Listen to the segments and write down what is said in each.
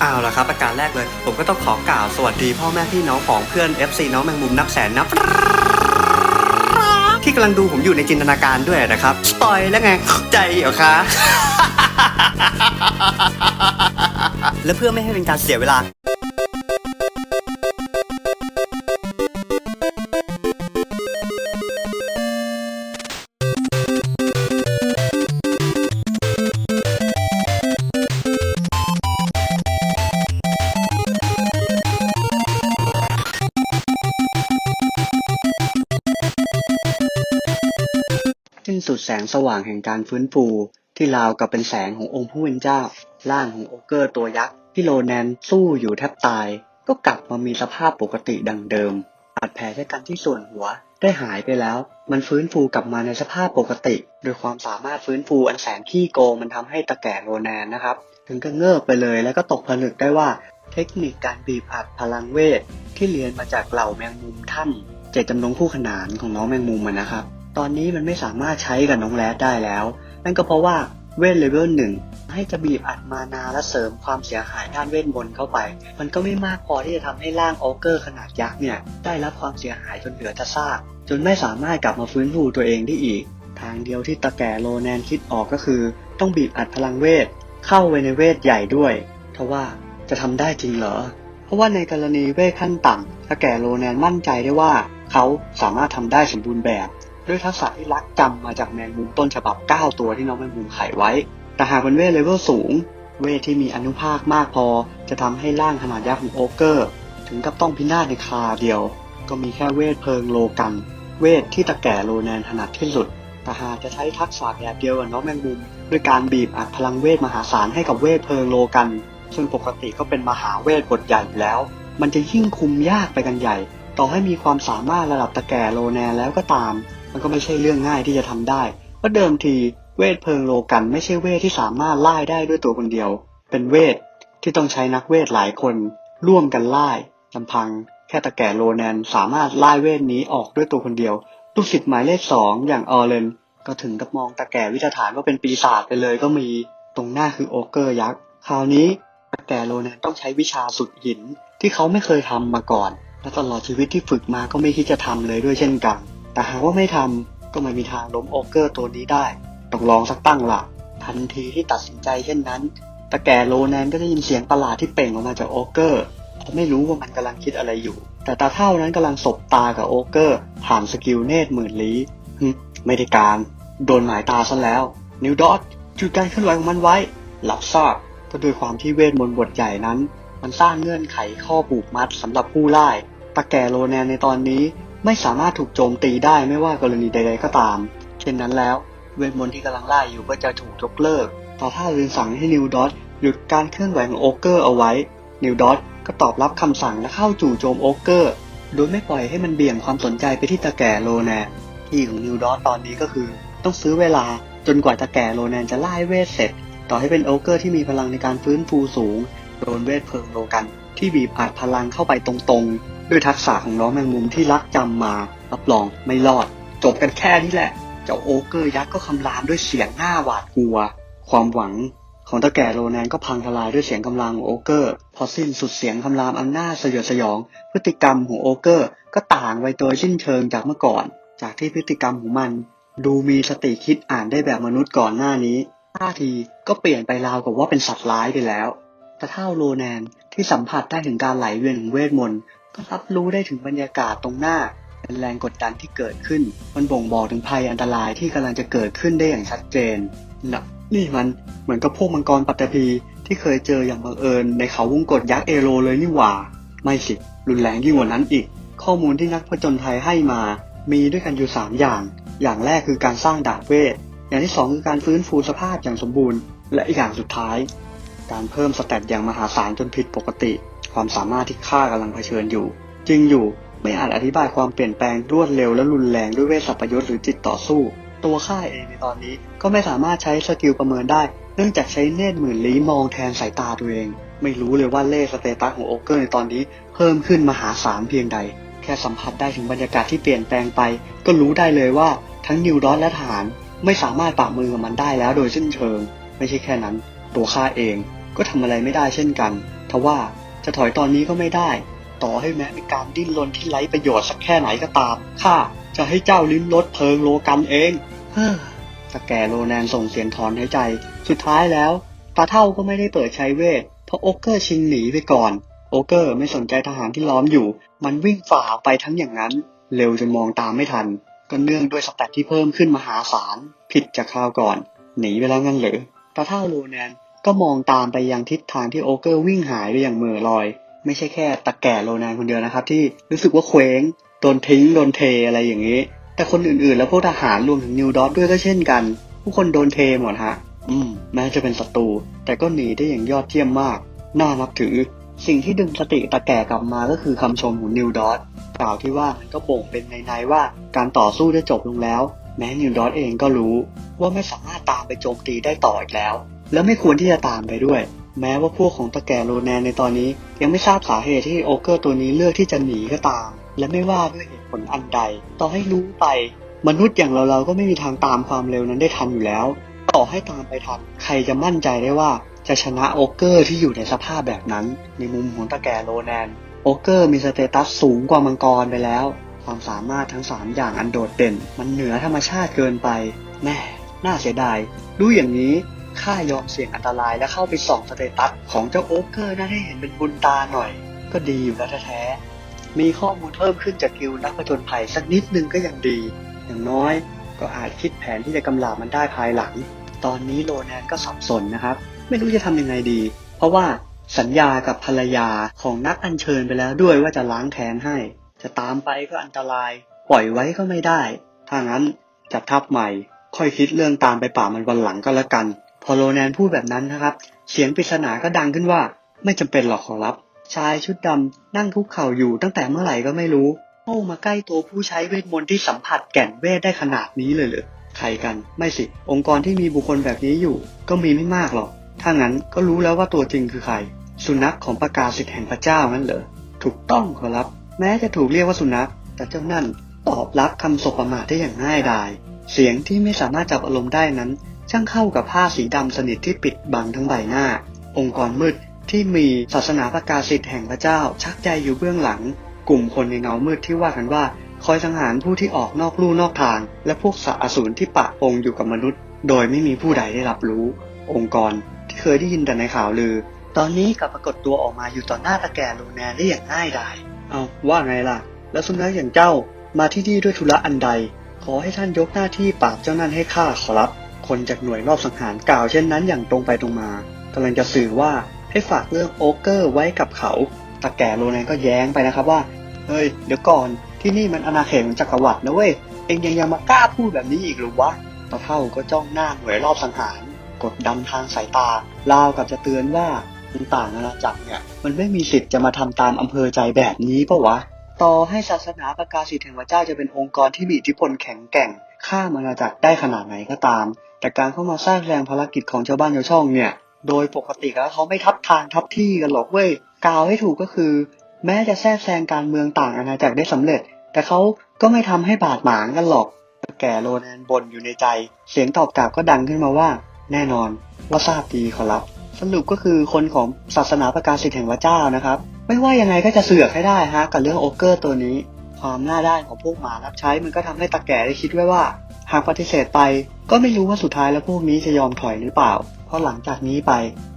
เอาละครับประการแรกเลย ผมก็ต้องขอกล่าวสวัสดีพ่อแม่พี่น้องของเพื่อน FC น้องแมงมุมนับแสนนับ ที่กำลังดูผมอยู่ในจินตนาการด้วยนะครับสปอยแล้วไงใจเหรอคะและเพื่อไม่ให้เป็นการเสียเวลา สุดแสงสว่างแห่งการฟื้นฟู ที่ราวกับเป็นแสงขององค์ผู้เป็นเจ้า ร่างของโอเกอร์ตัวยักษ์ที่โลแนนสู้อยู่แทบตาย ก็กลับมามีสภาพปกติดังเดิมบาดแผลที่กันที่ส่วนหัวได้หายไปแล้ว มันฟื้นฟูกลับมาในสภาพปกติ โดยความสามารถฟื้นฟูอันแสนขี้โกงมันทำให้ตะแก่โลแนนนะครับ ถึงก็เงิบไปเลยแล้วก็ตกผลึกได้ว่า เทคนิคการบีบอัดพลังเวทที่เรียนมาจากเหล่าแมงมุมถ้ำเจตจำนงคู่ขนานของน้องแมงมุมมันนะครับ ตอนนี้มันไม่สามารถใช้กับน้องแรดได้แล้ว นั่นก็เพราะว่าเวทเลเวลหนึ่งให้จะบีบอัดมานาและเสริมความเสียหายด้านเวทมนต์เข้าไป มันก็ไม่มากพอที่จะทำให้ร่างโอเกอร์ขนาดยักษ์เนี่ยได้รับความเสียหายจนเหลือแต่ซาก จนไม่สามารถกลับมาฟื้นฟูตัวเองได้อีก ทางเดียวที่ตะแก่โลแนนคิดออกก็คือ ต้องบีบอัดพลังเวทเข้าไปในเวทใหญ่ด้วยทว่าจะทำได้จริงเหรอ เพราะว่าในกรณีเวทขั้นต่ำตะแก่โลแนนมั่นใจได้ว่า เขาสามารถทำได้สมบูรณ์แบบ ด้วยทักษะที่รักจำมาจากแมงมุมต้นฉบับ 9 ตัวที่น้องแมงมุมไขไว้ แต่หากเป็นเวทเลเวลสูง เวทที่มีอนุภาคมากพอ จะทำให้ร่างขนาดยักษ์ของโอเกอร์ ถึงกับต้องพินาศในคาเดียว ก็มีแค่เวทเพลิงโลกัน เวทที่ตะแก่โลแนนถนัดที่สุดแต่หากจะใช้ทักษะแบบเดียวกับน้องแมงมุมด้วยการบีบอัดพลังเวทมหาศาลให้กับเวทเพลิงโลกัน ซึ่งปกติก็เป็นมหาเวทบทใหญ่แล้ว มันจะยิ่งคุมยากไปกันใหญ่ ต่อให้มีความสามารถระดับตะแก่โลแนนแล้วก็ตาม มันก็ไม่ใช่เรื่องง่ายที่จะทำได้ เพราะเดิมทีเวทเพลิงโลกันไม่ใช่เวทที่สามารถไล่ได้ด้วยตัวคนเดียว เป็นเวทที่ต้องใช้นักเวทหลายคน ร่วมกันไล่ลำพัง แค่ตะแก่โลแนนสามารถไล่เวทนี้ออกด้วยตัวคนเดียวลูกศิษย์หมายเลขสองอย่างออเลนก็ถึงกับมองตะแก่วิจฐานว่าเป็นปีศาจไปเลยก็มีตรงหน้าคือโอเกอร์ยักษ์คราวนี้ตะแก่โลแนนต้องใช้วิชาสุดหินที่เขาไม่เคยทำมาก่อน และตลอดชีวิตที่ฝึกมาก็ไม่คิดจะทำเลยด้วยเช่นกัน แต่หากว่าไม่ทำก็ไม่มีทางล้มโอเกอร์ตัวนี้ได้ ต้องลองสักตั้งละทันทีที่ตัดสินใจเช่นนั้นตะแก่โลแนนก็ได้ยินเสียงประหลาดที่เป่งออกมาจากโอเกอร์เขาไม่รู้ว่ามันกำลังคิดอะไรอยู่ แต่ตาเท่านั้นกำลังสบตากับโอเกอร์ ผ่านสกิลเนตหมื่นลี้ฮึไม่ได้การ โดนหมายตาซะแล้ว นิวดอทหยุดการเคลื่อนไหวของมันไว้ หลับทราบก็ด้วยความที่เวทมนต์บทใหญ่นั้น มันสร้างเงื่อนไขข้อผูกมัดสำหรับผู้ไล่ตะแก่โลแนนในตอนนี้ ไม่สามารถถูกโจมตีได้ไม่ว่ากรณีใดๆก็ตาม เช่นนั้นแล้ว เวทมนต์ที่กำลังไล่อยู่ก็จะถูกยกเลิกต่อถ้าลืนสั่งให้นิวดอทหยุดการเคลื่อนไหวของโอเกอร์เอาไว้ นิวดอทก็ตอบรับคำสั่งและเข้าจู่โจมโอเกอร์ โดยไม่ปล่อยให้มันเบี่ยงความสนใจไปที่ตะแก่โลแนนที่ของนิวดอทตอนนี้ก็คือ ต้องซื้อเวลาจนกว่าตะแก่โลแนนจะไล่เวทเสร็จ ต่อให้เป็นโอเกอร์ที่มีพลังในการฟื้นฟูสูง โดนเวทเพลิงโลกันที่บีบอัดพลังเข้าไปตรงๆ ด้วยทักษะของน้องแมงมุมที่รักจำมารับรองไม่รอด จบกันแค่นี้แหละ เจ้าโอเกอร์ยักษ์ก็คำรามด้วยเสียงหน้าหวาดกลัว ความหวังของตะแก่โลแนนก็พังทลายด้วยเสียงคำรามของโอเกอร์ พอสิ้นสุดเสียงคำรามอันน่าสยดสยอง พฤติกรรมของโอเกอร์ก็ต่างไปโดยสิ้นเชิงจากเมื่อก่อน จากที่พฤติกรรมของมัน ดูมีสติคิดอ่านได้แบบมนุษย์ก่อนหน้านี้ท่าทีก็เปลี่ยนไปราวกับว่าเป็นสัตว์ร้ายไปแล้วแต่เท่าโลแนนที่สัมผัสได้ถึงการไหลเวียนของเวทมนต์ ก็รับรู้ได้ถึงบรรยากาศตรงหน้าเป็นแรงกดดันที่เกิดขึ้น มันบ่งบอกถึงภัยอันตรายที่กำลังจะเกิดขึ้นได้อย่างชัดเจนนะนี่มันเหมือนกับพวกมังกรปัตตภีที่เคยเจออย่างบังเอิญในเขาวงกฏยักษ์เอโรเลยนี่หว่า ไม่สิ รุนแรงยิ่งกว่านั้นอีก ข้อมูลที่นักผจญภัยให้มา มีด้วยกันอยู่ 3 อย่าง อย่างแรกคือการสร้างดาบเวท อย่างที่ 2 คือการฟื้นฟูสภาพอย่างสมบูรณ์ และอีกอย่างสุดท้าย การเพิ่มสเตตอย่างมหาศาลจนผิดปกติ ความสามารถที่ข้ากำลังเผชิญอยู่ จริงอยู่ไม่อาจอธิบายความเปลี่ยนแปลงรวดเร็วและรุนแรงด้วยเวทสัพยศหรือจิตต่อสู้ ตัวข้าเองในตอนนี้ก็ไม่สามารถใช้สกิลประเมินได้ เนื่องจากใช้เนตรหมื่นลี้มองแทนสายตาตัวเอง ไม่รู้เลยว่าเลขสเตตัสของโอเกอร์ในตอนนี้ เพิ่มขึ้นมหาศาลเพียงใด แค่สัมผัสได้ถึงบรรยากาศที่เปลี่ยนแปลงไป ก็รู้ได้เลยว่าทั้งนิวดอสและทหารไม่สามารถปราบมือกับมันได้แล้วโดยสิ้นเชิง ไม่ใช่แค่นั้น ตัวข้าเองก็ทำอะไรไม่ได้เช่นกันทว่า จะถอยตอนนี้ก็ไม่ได้ ต่อให้แม้เป็นการดิ้นรนที่ไร้ประโยชน์สักแค่ไหนก็ตาม ข้าจะให้เจ้าลิ้มรสเพลิงโลกันเองเฮ้อตะแก่โรแนนส่งเสียงถอนหายใจ สุดท้ายแล้วตาเท่าก็ไม่ได้เปิดใช้เวท เพราะโอเกอร์ชิงหนีไปก่อน โอเกอร์ไม่สนใจทหารที่ล้อมอยู่ มันวิ่งฝ่าไปทั้งอย่างนั้น เร็วจนมองตามไม่ทัน ก็เนื่องด้วยสแตทที่เพิ่มขึ้นมหาศาล ผิดจากคราวก่อน หนีไปแล้วงั้นหรือตาเท่าโรแนน ก็มองตามไปยังทิศทางที่โอเกอร์วิ่งหายไปอย่างเหม่อลอย ไม่ใช่แค่ตาแก่โรแนนคนเดียวนะครับ ที่รู้สึกว่าเคว้งโดนทิ้งโดนเทอะไรอย่างนี้ แต่คนอื่นๆ แล้วพวกทหารรวมถึงนิวดอทด้วยก็เช่นกัน ผู้คนโดนเทหมดฮะ อืม แม้จะเป็นศัตรู แต่ก็หนีได้อย่างยอดเยี่ยมมาก น่านับถือ สิ่งที่ดึงสติตาแก่กลับมาก็คือคำชมของนิวดอทกล่าวที่ว่ามันก็บ่งเป็นในๆว่าการต่อสู้ได้จบลงแล้ว แม้นิวดอทเองก็รู้ ว่าไม่สามารถตามไปโจมตีได้ต่ออีกแล้ว และไม่ควรที่จะตามไปด้วย แม้ว่าพวกของตาแก่โรแนนในตอนนี้ ยังไม่ทราบสาเหตุที่โอเกอร์ตัวนี้เลือกที่จะหนีก็ตาม และไม่ว่าด้วยเหตุผลอันใด ต่อให้รู้ไป มนุษย์อย่างเราเราๆก็ไม่มีทางตามความเร็วนั้นได้ทันอยู่แล้ว ต่อให้ตามไปทัน ใครจะมั่นใจได้ว่า จะชนะโอเกอร์ที่อยู่ในสภาพแบบนั้น ในมุมของตาแก่โรแนนโอเกอร์มีสเตตัสสูงกว่ามังกรไปแล้ว ความสามารถทั้ง 3 อย่างอันโดดเด่น มันเหนือธรรมชาติเกินไปแม่น่าเสียดาย ดูอย่างนี้ ข้ายอมเสี่ยงอันตรายและเข้าไปส่องสเตตัสของเจ้าโอเกอร์นั่นให้เห็นเป็นบุญตาหน่อย ก็ดีอยู่แล้วแท้ๆมีข้อมูลเพิ่มขึ้นจากกิลด์นักผจญภัยสักนิดนึงก็ยังดี อย่างน้อยก็อาจคิดแผนที่จะกำลาบมันได้ภายหลัง ตอนนี้โรแนนก็สับสนนะครับ ไม่รู้จะทำยังไงดี เพราะว่าสัญญากับภรรยาของนักอัญเชิญไปแล้วด้วยว่าจะล้างแค้นให้ จะตามไปก็อันตราย ปล่อยไว้ก็ไม่ได้ ถ้างั้นจัดทัพใหม่ ค่อยคิดเรื่องตามไปป่ามันวันหลังก็แล้วกัน พอโรแนนพูดแบบนั้นนะครับ เสียงปริศนาก็ดังขึ้นว่า ไม่จำเป็นหรอกขอรับ ชายชุดดำนั่งคุกเข่าอยู่ตั้งแต่เมื่อไหร่ก็ไม่รู้เข้ามาใกล้ตัวผู้ใช้เวทมนต์ที่สัมผัสแก่นเวทได้ขนาดนี้เลยเหรอใครกันไม่สิ องค์กรที่มีบุคคลแบบนี้อยู่ ก็มีไม่มากหรอก ถ้างั้นก็รู้แล้วว่าตัวจริงคือใคร สุนัขของประกาศสิทธิ์แห่งพระเจ้านั่นเหรอถูกต้องขอรับ แม้จะถูกเรียกว่าสุนัข แต่เจ้านั่นตอบรับคำสบประมาทได้อย่างง่ายดาย เสียงที่ไม่สามารถจับอารมณ์ได้นั้น ช่างเข้ากับผ้าสีดำสนิทที่ปิดบังทั้งใบหน้า องค์กรมืดที่มีศาสนาประกาศสิทธิ์แห่งพระเจ้า ชักใจอยู่เบื้องหลัง กลุ่มคนในเงามืดที่ว่ากันว่า คอยสังหารผู้ที่ออกนอกลู่นอกทาง และพวกสัตว์อสูรที่ปะปงอยู่กับมนุษย์ โดยไม่มีผู้ใดได้รับรู้ องค์กรที่เคยได้ยินแต่ในข่าวลือ ตอนนี้กลับปรากฏตัวออกมาอยู่ต่อหน้าตาแก่โลแนนได้อย่างง่ายดาย เอาว่าไงล่ะ แล้วสุนัขอย่างเจ้ามาที่นี่ด้วยธุระอันใด ขอให้ท่านยกหน้าที่ปราบเจ้านั่นให้ข้าขอรับ คนจากหน่วยรอบสังหารกล่าวเช่นนั้นอย่างตรงไปตรงมากำลังจะสื่อว่าให้ฝากเรื่องโอเกอร์ไว้กับเขาตาแก่โลแนนก็แย้งไปนะครับว่า เฮ้ย เดี๋ยวก่อน ที่นี่มันอาณาเขตของจักรวรรดินะเว้ย เองยังยังมากล้าพูดแบบนี้อีกหรือวะตาเท่าก็จ้องหน้าหน่วยรอบสังหาร กดดันทางสายตาลาวกับจะเตือนว่าต่างอาณาจักรเนี่ย มันไม่มีสิทธิ์จะมาทำตามอำเภอใจแบบนี้ปะวะ ต่อให้ศาสนาประกาศสิทธิแห่งพระเจ้าจะเป็นองค์กรที่มีอิทธิพลแข็งแกร่งข้ามอาณาจักรได้ขนาดไหนก็ตาม แต่การเข้ามาสร้างแรงภารกิจของชาวบ้านชาวช่องเนี่ย โดยปกติแล้วเขาไม่ทับทางทับที่กันหรอกเว้ยกล่าวให้ถูกก็คือ แม้จะแทรกแซงการเมืองต่างอาณาจักรได้สำเร็จ แต่เขาก็ไม่ทำให้บาดหมางกันหรอก แก่โรแนนบ่นอยู่ในใจ เสียงตอบกลับก็ดังขึ้นมาว่า แน่นอนว่าทราบดีขอรับสรุปก็คือคนของศาสนาประกาศสิทธิแห่งพระเจ้านะครับ ไม่ว่ายังไงก็จะเสือกให้ได้ฮะกับเรื่องโอเกอร์ตัวนี้ ความหน้าด้านของพวกหมารับใช้มันก็ทำให้ตาแก่ได้คิดไว้ว่า หากปฏิเสธไปก็ไม่รู้ว่าสุดท้ายแล้วพวกนี้จะยอมถอยหรือเปล่า เพราะหลังจากนี้ไป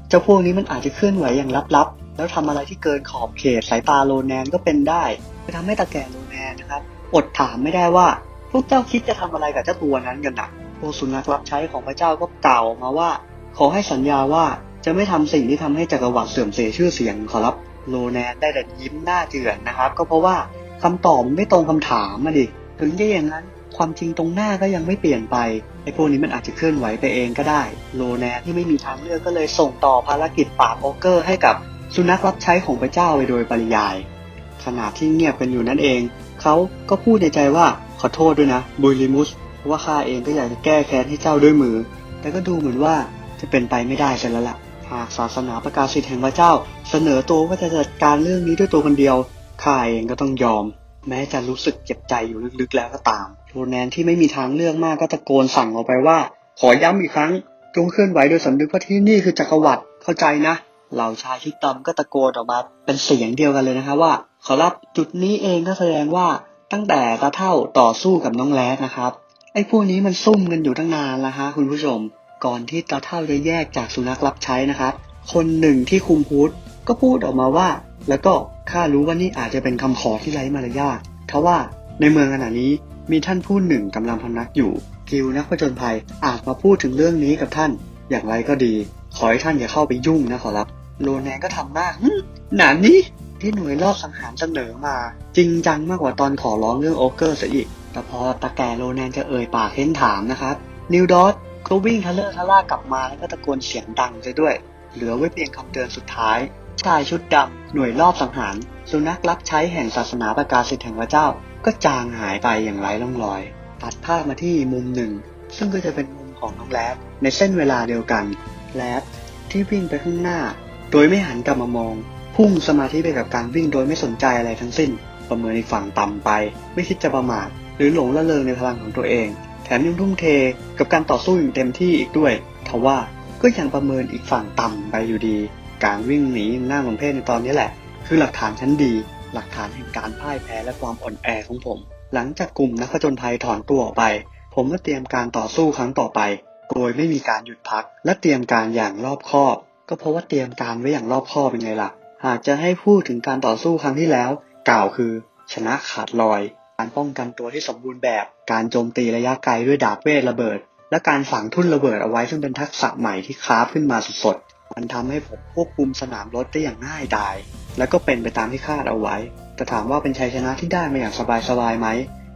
เจ้าพวกนี้มันอาจจะเคลื่อนไหวอย่างลับๆ แล้วทำอะไรที่เกินขอบเขตสายตาโลแนนก็เป็นได้จะทำให้ตาแก่โลแนนนะครับ อดถามไม่ได้ว่าพวกเจ้าคิดจะทำอะไรกับเจ้าตัวนั้นกันนะพวกสุนัขรับใช้ของพระเจ้าก็กล่าวมาว่า ขอให้สัญญาว่าจะไม่ทำสิ่งที่ทำให้จักรวรรดิเสื่อมเสียชื่อเสียงขอรับโลแนนได้แต่ยิ้มหน้าเจือนนะครับ ก็เพราะว่าคำตอบมันไม่ตรงคำถามมาดิถึงจะอย่างนั้น ความจริงตรงหน้าก็ยังไม่เปลี่ยนไปไอ้พวกนี้มันอาจจะเคลื่อนไหวไปเองก็ได้ โลแนนที่ไม่มีทางเลือกก็เลยส่งต่อภารกิจปราบโอเกอร์ให้กับสุนัขรับใช้ของพระเจ้าไปโดยปริยาย ขณะที่เงียบกันอยู่นั่นเอง เขาก็พูดในใจว่าขอโทษด้วยนะบุลิมุสเพราะว่าข้าเองก็อยากจะแก้แค้นให้เจ้าด้วยมือ แต่ก็ดูเหมือนว่าจะเป็นไปไม่ได้ซะแล้วล่ะ หากศาสนาประกาศสิทธิแห่งพระเจ้า เสนอตัวว่าจะจัดการเรื่องนี้ด้วยตัวคนเดียวข้าเองก็ต้องยอม แม้จะรู้สึกเจ็บใจอยู่ลึกๆแล้วก็ตาม โรแนนที่ไม่มีทางเลือกมากก็ตะโกนสั่งออกไปว่า ขอย้ำอีกครั้ง จงเคลื่อนไหวโดยสำนึกว่าที่นี่คือจักรวรรดิเข้าใจนะ เหล่าชายชุดดำก็ตะโกนออกมาเป็นเสียงเดียวกันเลยนะคะว่า ขอรับจุดนี้เองก็แสดงว่าตั้งแต่ตาเท่าต่อสู้กับน้องแรดนะครับ ไอ้พวกนี้มันซุ่มกันอยู่ตั้งนานแล้วฮะคุณผู้ชม ก่อนที่ตาเท่าจะแยกจากสุนัขรับใช้นะครับ คนหนึ่งที่คุมพูดก็พูดออกมาว่า แล้วก็ข้ารู้ว่านี่อาจจะเป็นคำขอที่ไร้มารยาททว่าในเมืองขณะนี้ มีท่านผู้หนึ่งกำลังพำนักอยู่กิวนักผจญภัยอาจมาพูดถึงเรื่องนี้กับท่าน อย่างไรก็ดี ขอให้ท่านอย่าเข้าไปยุ่งนะขอรับ โลแนนก็ทำหน้าหึหนานี้ที่หน่วยรอบสังหารเสนอมา จริงจังมากกว่าตอนขอร้องเรื่องโอเกอร์ซะอีก แต่พอตาแกโลแนนจะเอ่ยปากเค้นถามนะครับ นิวดอสก็วิ่งทะเลอะทะล่ากลับมาแล้วก็ตะโกนเสียงดังซะด้วย เหลือไว้เพียงคำเตือนสุดท้าย ชายชุดดำหน่วยรอบสังหาร สุนัขรับใช้แห่งศาสนาประกาศสิทธิแห่งพระเจ้า ก็จางหายไปอย่างไร้ร่องรอย ตัดภาพมาที่มุมหนึ่ง ซึ่งก็จะเป็นมุมของน้องแรดในเส้นเวลาเดียวกันแรดที่วิ่งไปข้างหน้า โดยไม่หันกลับมามอง พุ่งสมาธิไปกับการวิ่งโดยไม่สนใจอะไรทั้งสิ้น ประเมินอีกฝั่งต่ำไป ไม่คิดจะประมาท หรือหลงละเลงในพลังของตัวเอง แถมยังทุ่มเทกับการต่อสู้อย่างเต็มที่อีกด้วยทว่าก็ยังประเมินอีกฝั่งต่ำไปอยู่ดี การวิ่งหนีอย่างน่าสมเพชในตอนนี้แหละ คือหลักฐานชั้นดี หลักฐานแห่งการพ่ายแพ้และความอ่อนแอของผม หลังจากกลุ่มนักผจญภัยถอนตัวออกไป ผมก็เตรียมการต่อสู้ครั้งต่อไป โดยไม่มีการหยุดพัก และเตรียมการอย่างรอบคอบ ก็เพราะว่าเตรียมการไว้อย่างรอบคอบเป็นไงล่ะ หากจะให้พูดถึงการต่อสู้ครั้งที่แล้ว กล่าวคือ ชนะขาดลอย การป้องกันตัวที่สมบูรณ์แบบ การโจมตีระยะไกลด้วยดาบเวทระเบิด และการฝังทุ่นระเบิดเอาไว้ซึ่งเป็นทักษะใหม่ที่คราฟขึ้นมาสด มันทำให้ผมควบคุมสนามรถได้อย่างง่ายดาย และก็เป็นไปตามที่คาดเอาไว้ แต่ถามว่าเป็นชัยชนะที่ได้มาอย่างสบายๆไหม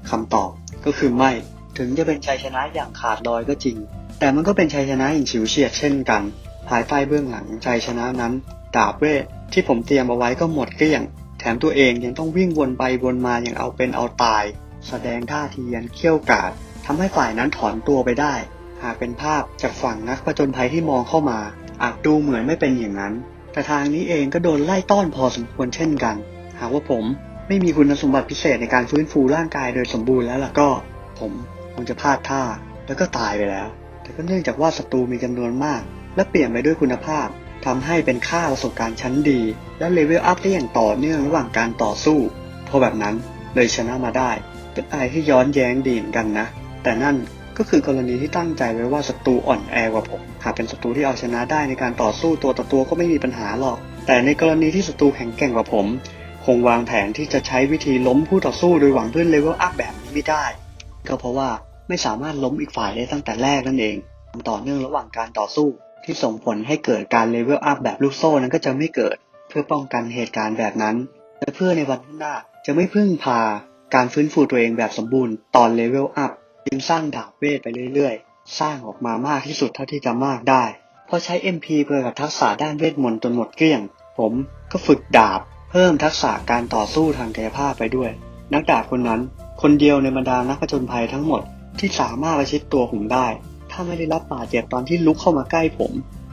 คำตอบก็คือไม่ ถึงจะเป็นชัยชนะอย่างขาดลอยก็จริง แต่มันก็เป็นชัยชนะอย่างฉิวเฉียดเช่นกัน ภายใต้เบื้องหลังชัยชนะนั้น ดาบเวทที่ผมเตรียมเอาไว้ก็หมดเกลี้ยง แถมตัวเองยังต้องวิ่งวนไปวนมาอย่างเอาเป็นเอาตาย แสดงท่าทียันเขี้ยวกาดทำให้ฝ่ายนั้นถอนตัวไปได้ หากเป็นภาพจากฝั่งนักผจญภัยที่มองเข้ามา อาจดูเหมือนไม่เป็นอย่างนั้น แต่ทางนี้เองก็โดนไล่ต้อนพอสมควรเช่นกัน หากว่าผมไม่มีคุณสมบัติพิเศษในการฟื้นฟูร่างกายโดยสมบูรณ์แล้วล่ะก็ ผมคงจะพลาดท่าแล้วก็ตายไปแล้ว แต่ก็เนื่องจากว่าศัตรูมีจำนวนมาก และเปลี่ยนไปด้วยคุณภาพทำให้เป็นค่าประสบการณ์ชั้นดี และเลเวลอัพได้อย่างต่อเนื่องระหว่างการต่อสู้เพราะแบบนั้นเลยชนะมาได้เป็นอะไรที่ย้อนแย้งดีเหมือนกันนะ แต่นั่น ก็คือกรณีที่ตั้งใจไว้ว่าศัตรูอ่อนแอกว่าผม หากเป็นศัตรูที่เอาชนะได้ในการต่อสู้ตัวต่อตัวก็ไม่มีปัญหาหรอก แต่ในกรณีที่ศัตรูแข็งแกร่งกว่าผม คงวางแผนที่จะใช้วิธีล้มผู้ต่อสู้โดยหวังเพื่อนเลเวลอัพแบบนี้ไม่ได้ ก็เพราะว่าไม่สามารถล้มอีกฝ่ายได้ตั้งแต่แรกนั่นเองความต่อเนื่องระหว่างการต่อสู้ ที่ส่งผลให้เกิดการเลเวลอัพแบบลูกโซ่นั้นก็จะไม่เกิด เพื่อป้องกันเหตุการณ์แบบนั้น และเพื่อในวันข้างหน้าจะไม่พึ่งพาการฟื้นฟูตัวเองแบบสมบูรณ์ตอนเลเวลอัพ จึงสร้างดาบเวทไปเรื่อยๆ สร้างออกมามากที่สุดเท่าที่จะมากได้พอใช้ MP เพื่อกับทักษะด้านเวทมนต์จนหมดเกลี้ยง ผมก็ฝึกดาบ เพิ่มทักษะการต่อสู้ทางกายภาพไปด้วย นักดาบคนนั้น คนเดียวในบรรดานักผจญภัยทั้งหมดที่สามารถประชิดตัวผมได้ ถ้าไม่ได้รับบาดเจ็บตอนที่ลุกเข้ามาใกล้ผม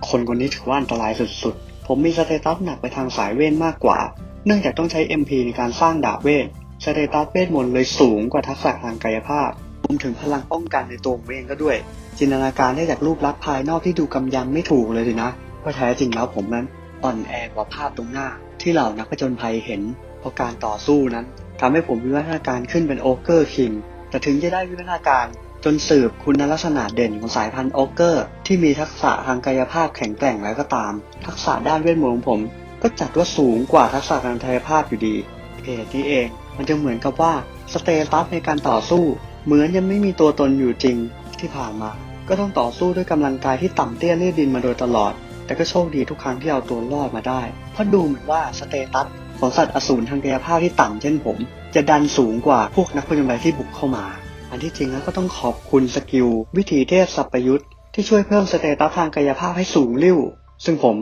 คนคนนี้ถือว่าอันตรายสุดๆ ผมมีสเตตัสหนักไปทางสายเวทมากกว่า เนื่องจากต้องใช้ MP ในการสร้างดาบเวทสเตตัสเวทมนต์เลยสูงกว่าทักษะทางกายภาพ วมถึงพลังป้องกันในตัวผมเองก็ด้วย จินตนาการได้จากรูปลักษณ์ภายนอกที่ดูกำยำไม่ถูกเลยสินะว่าแท้จริงแล้วผมนั้นอ่อนแอกว่าภาพตรงหน้า ที่เหล่านักผจญภัยเห็นเพราะการต่อสู้นั้นทำให้ผมวิวัฒนาการขึ้นเป็นโอเกอร์คิงแต่ถึงจะได้วิวัฒนาการจนสืบคุณลักษณะเด่นของสายพันธุ์โอเกอร์ ที่มีทักษะทางกายภาพแข็งแกร่งแล้วก็ตาม ทักษะด้านเวทมนต์ของผม ก็จัดว่าสูงกว่าทักษะทางกายภาพอยู่ดีเหตุนี้เอง มันจะเหมือนกับว่าสเตตัสในการต่อสู้ เหมือนยังไม่มีตัวตนอยู่จริงที่ผ่านมา ก็ต้องต่อสู้ด้วยกำลังกายที่ต่ำเตี้ยเลี่ยดินมาโดยตลอด แต่ก็โชคดีทุกครั้งที่เอาตัวรอดมาได้ เพราะดูเหมือนว่าสเตตัสของสัตว์อสูรทางกายภาพที่ต่ำเช่นผม จะดันสูงกว่าพวกนักผจญภัยที่บุกเข้ามา อันที่จริงแล้วก็ต้องขอบคุณสกิลวิธีเทพสัพยุทธ์ที่ช่วยเพิ่มสเตตัสทางกายภาพให้สูงริ่วซึ่งผม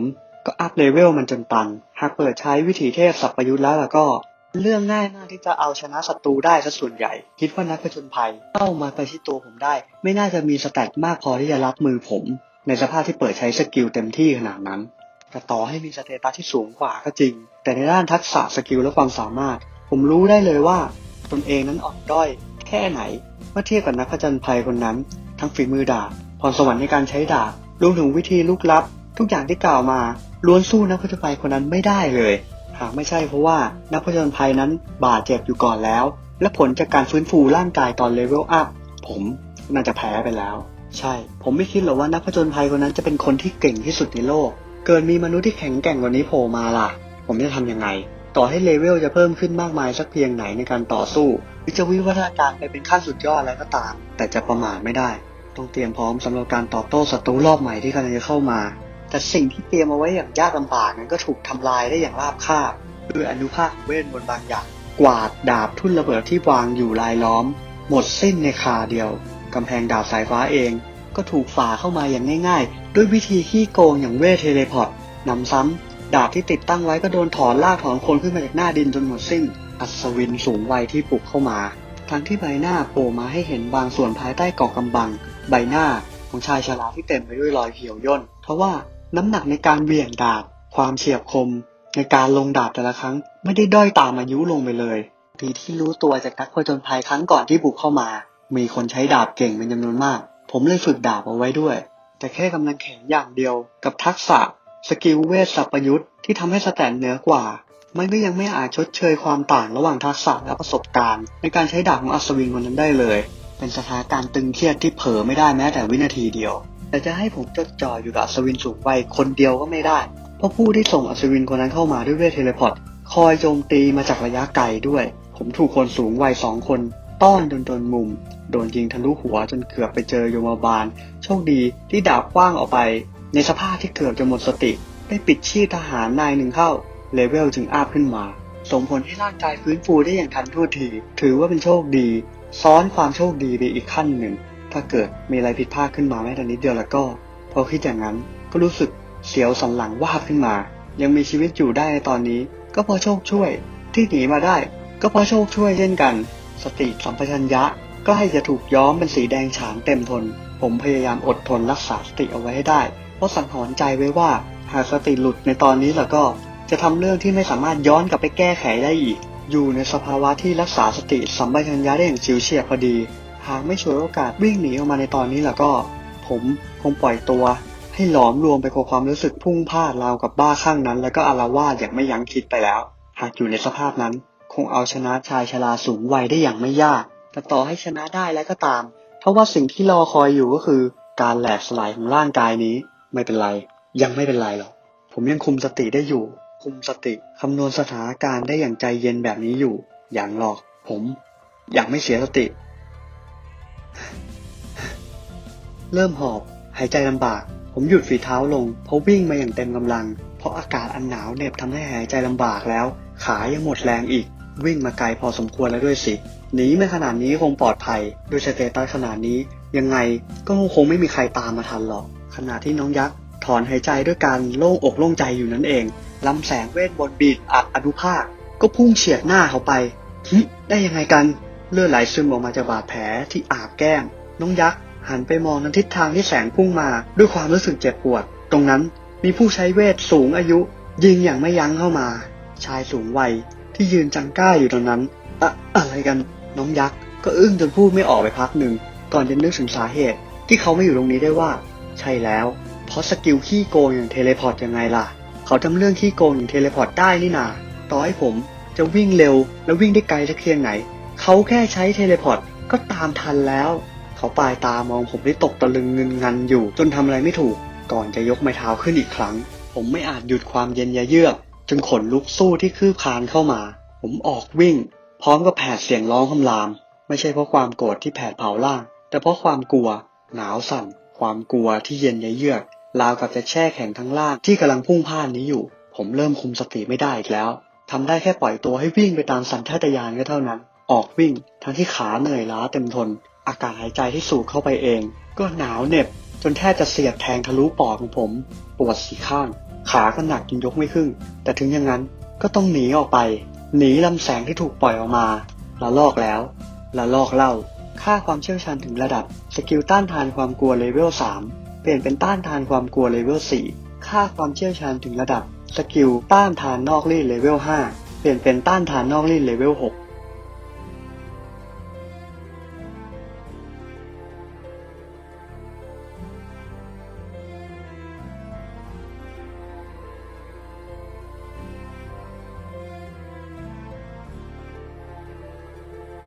ก็อัพเลเวลมันจนตัน หากเปิดใช้วิธีเทพสัพยุทธ์แล้วล่ะก็ เรื่องง่ายมากที่จะเอาชนะศัตรูได้ซะส่วนใหญ่ คิดว่านักผจญภัยเข้ามาไปที่ตัวผมได้ ไม่น่าจะมีสแตทมากพอที่จะรับมือผม ในสภาพที่เปิดใช้สกิลเต็มที่ขนาดนั้นแต่ต่อให้มีสเตตัสที่สูงกว่าก็จริง แต่ในด้านทักษะสกิลและความสามารถ ผมรู้ได้เลยว่าตนเองนั้นอ่อนด้อย แค่ไหนเมื่อเทียบกับนักผจญภัยคนนั้น ทั้งฝีมือดาบพรสวรรค์ในการใช้ดาบรวมถึงวิธีลุกลับ ทุกอย่างที่กล่าวมาล้วนสู้นักผจญภัยคนนั้นไม่ได้เลย หากไม่ใช่เพราะว่านักผจญภัยนั้นบาดเจ็บอยู่ก่อนแล้ว และผลจากการฟื้นฟูร่างกายตอนเลเวลอัพผมน่าจะแพ้ไปแล้ว ใช่ ผมไม่คิดหรอกว่านักผจญภัยคนนั้นจะเป็นคนที่เก่งที่สุดในโลก เกิดมีมนุษย์ที่แข็งแกร่งกว่านี้โผล่มาล่ะ ผมจะทำยังไง ต่อให้เลเวลจะเพิ่มขึ้นมากมายสักเพียงไหนในการต่อสู้หรือจะวิวัฒนาการไปเป็นขั้นสุดยอดอะไรก็ตาม แต่จะประมาทไม่ได้ ต้องเตรียมพร้อมสำหรับการตอบโต้ศัตรูรอบใหม่ที่กำลังจะเข้ามา แต่สิ่งที่เตรียมเอาไว้อย่างยากลำบากนั้นก็ถูกทำลายได้อย่างราบคาบด้วยอนุภาคเวทมนต์บางอย่าง กวาดดาบทุ่นระเบิดที่วางอยู่รายล้อม หมดสิ้นในคาเดียวกำแพงดาบสายฟ้าเอง ก็ถูกฝ่าเข้ามาอย่างง่าย ๆ ด้วยวิธีขี้โกงอย่างเวทเทเลพอร์ตนำซ้ำดาบที่ติดตั้งไว้ก็โดนถอนลากถอนคนขึ้นมาจากหน้าดินจนหมดสิ้น อัศวินสูงวัยที่ปลุกเข้ามา ทั้งที่ใบหน้าโผล่มาให้เห็นบางส่วนภายใต้เกาะกำบัง ใบหน้าของชายชราที่เต็มไปด้วยรอยเหี่ยวย่นเพราะว่า น้ำหนักในการเบี่ยงดาบ ความเฉียบคม ในการลงดาบแต่ละครั้ง ไม่ได้ด้อยตามอายุลงไปเลยทีที่รู้ตัวจากนักผจญภัยครั้งก่อนที่บุกเข้ามา มีคนใช้ดาบเก่งเป็นจำนวนมาก ผมเลยฝึกดาบเอาไว้ด้วย แต่แค่กำลังแข็งอย่างเดียว กับทักษะ สกิลเวทสัพยุทธ์ที่ทำให้สแตนเหนือกว่า มันก็ยังไม่อาจชดเชยความต่างระหว่างทักษะและประสบการณ์ ในการใช้ดาบของอัศวินคนนั้นได้เลย เป็นสถานการณ์ตึงเครียดที่เผลอไม่ได้แม้แต่วินาทีเดียว แต่จะให้ผมจดจ่ออยู่กับอัศวินสูงวัยคนเดียวก็ไม่ได้ เพราะผู้ที่ส่งอัศวินคนนั้นเข้ามาด้วยเวทเทเลพอร์ตคอยโจมตีมาจากระยะไกลด้วย ผมถูกคนสูงวัยสองคนต้อนจนโดนมุม โดนยิงทะลุหัวจนเกือบไปเจอโยมบาล โชคดีที่ดาบกว้างออกไป ในสภาพที่เกือบจะหมดสติ ได้ปิดชีพทหารนายหนึ่งเข้า เลเวลจึงอัพขึ้นมา ส่งผลให้ร่างกายฟื้นฟูได้อย่างทันท่วงที ถือว่าเป็นโชคดี ซ้อนความโชคดีไปอีกขั้นหนึ่ง ถ้าเกิดมีอะไรผิดพลาดขึ้นมาแม้แต่นิดเดียวแล้วก็ พอคิดอย่างนั้นก็รู้สึกเสียวสันหลังวาบขึ้นมา ยังมีชีวิตอยู่ได้ในตอนนี้ ก็เพราะโชคช่วย ที่หนีมาได้ ก็เพราะโชคช่วยเช่นกัน สติสัมปชัญญะใกล้จะถูกย้อมเป็นสีแดงฉานเต็มทน ผมพยายามอดทนรักษาสติเอาไว้ให้ได้ เพราะสังหรณ์ใจไว้ว่า หากสติหลุดในตอนนี้แล้วก็ จะทำเรื่องที่ไม่สามารถย้อนกลับไปแก้ไขได้อีก อยู่ในสภาวะที่รักษาสติสัมปชัญญะได้อย่างชิวเฉียบพอดี หากไม่ฉวยโอกาสวิ่งหนีออกมาในตอนนี้แล้วก็ ผมคงปล่อยตัว ให้หลอมรวมไปกับความรู้สึกพุ่งพลาดราวกับบ้าข้างนั้น แล้วก็อารวาสอย่างไม่ยั้งคิดไปแล้ว หากอยู่ในสภาพนั้น คงเอาชนะชายชราสูงวัยได้อย่างไม่ยาก แต่ต่อให้ชนะได้แล้วก็ตามเพราะว่าสิ่งที่รอคอยอยู่ก็คือ การแหลกสลายของร่างกายนี้ ไม่เป็นไร ยังไม่เป็นไรหรอกผมยังคุมสติได้อยู่ คุมสติคำนวณสถานการณ์ได้อย่างใจเย็นแบบนี้อยู่ อย่างหรอกผมยังไม่เสียสติ เริ่มหอบ หายใจลำบาก ผมหยุดฝีเท้าลง เพราะวิ่งมาอย่างเต็มกำลัง เพราะอากาศอันหนาวเหน็บทำให้หายใจลำบากแล้ว ขายังหมดแรงอีก วิ่งมาไกลพอสมควรแล้วด้วยสิ หนีมาขนาดนี้คงปลอดภัย ด้วยสเตตัสขนาดนี้ ยังไงก็คงไม่มีใครตามมาทันหรอก ขณะที่น้องยักษ์ถอนหายใจด้วยการโล่งอกโล่งใจอยู่นั่นเอง ลำแสงเวทบนบีดอัดอนุภาค ก็พุ่งเฉียดหน้าเขาไป ได้ยังไงกัน เลือดไหลซึมออกมาจากบาดแผลที่อาบแก้ม น้องยักษ์หันไปมองทางทิศทางที่แสงพุ่งมา ด้วยความรู้สึกเจ็บปวด ตรงนั้นมีผู้ใช้เวทสูงอายุ ยิงอย่างไม่ยั้งเข้ามา ชายสูงวัยที่ยืนจังก้าอยู่ตรงนั้นอะอะไรกันน้องยักษ์ก็อึ้งจนพูดไม่ออกไปพักหนึ่ง ก่อนจะนึกถึงสาเหตุ ที่เขาไม่อยู่ตรงนี้ได้ว่า ใช่แล้ว เพราะสกิลขี้โกงอย่างเทเลพอร์ตยังไงล่ะ เขาทำเรื่องขี้โกงอย่างเทเลพอร์ตได้นี่นาต่อให้ผมจะวิ่งเร็วแล้ววิ่งได้ไกลสักเพียงไหน เขาแค่ใช้เทเลพอร์ตก็ตามทันแล้ว เขาปลายตามองผมได้ตกตะลึงเงินงันอยู่ จนทำอะไรไม่ถูก ก่อนจะยกไม้เท้าขึ้นอีกครั้ง ผมไม่อาจหยุดความเย็นยะเยือกจนขนลุกสู้ที่คืบคลานเข้ามา ผมออกวิ่ง พร้อมกับแผดเสียงร้องคำราม ไม่ใช่เพราะความโกรธที่แผดเผาล่าง แต่เพราะความกลัว หนาวสั่น ความกลัวที่เย็นยะเยือกราวกับจะแช่แข็งทั้งล่างที่กำลังพุ่งพ่านนี้อยู่ ผมเริ่มคุมสติไม่ได้อีกแล้วทำได้แค่ปล่อยตัวให้วิ่งไปตามสัญชาตญาณก็เท่านั้น ออกวิ่ง ทั้งที่ขาเหนื่อยล้าเต็มทน อากาศหายใจที่สูดเข้าไปเอง ก็หนาวเหน็บ จนแทบจะเสียดแทงทะลุปอดของผม ปวดสีข้าง ขาก็หนักจนยกไม่ขึ้น แต่ถึงอย่างนั้นก็ต้องหนีออกไป หนีลำแสงที่ถูกปล่อยออกมาละลอกแล้วละลอกเล่า ค่าความเชี่ยวชาญถึงระดับ สกิลต้านทานความกลัวเลเวล3 เปลี่ยนเป็นต้านทานความกลัวเลเวล4 ค่าความเชี่ยวชาญถึงระดับ สกิลต้านทานนอกรีดเลเวล5 เปลี่ยนเป็นต้านทานนอกรีดเลเวล6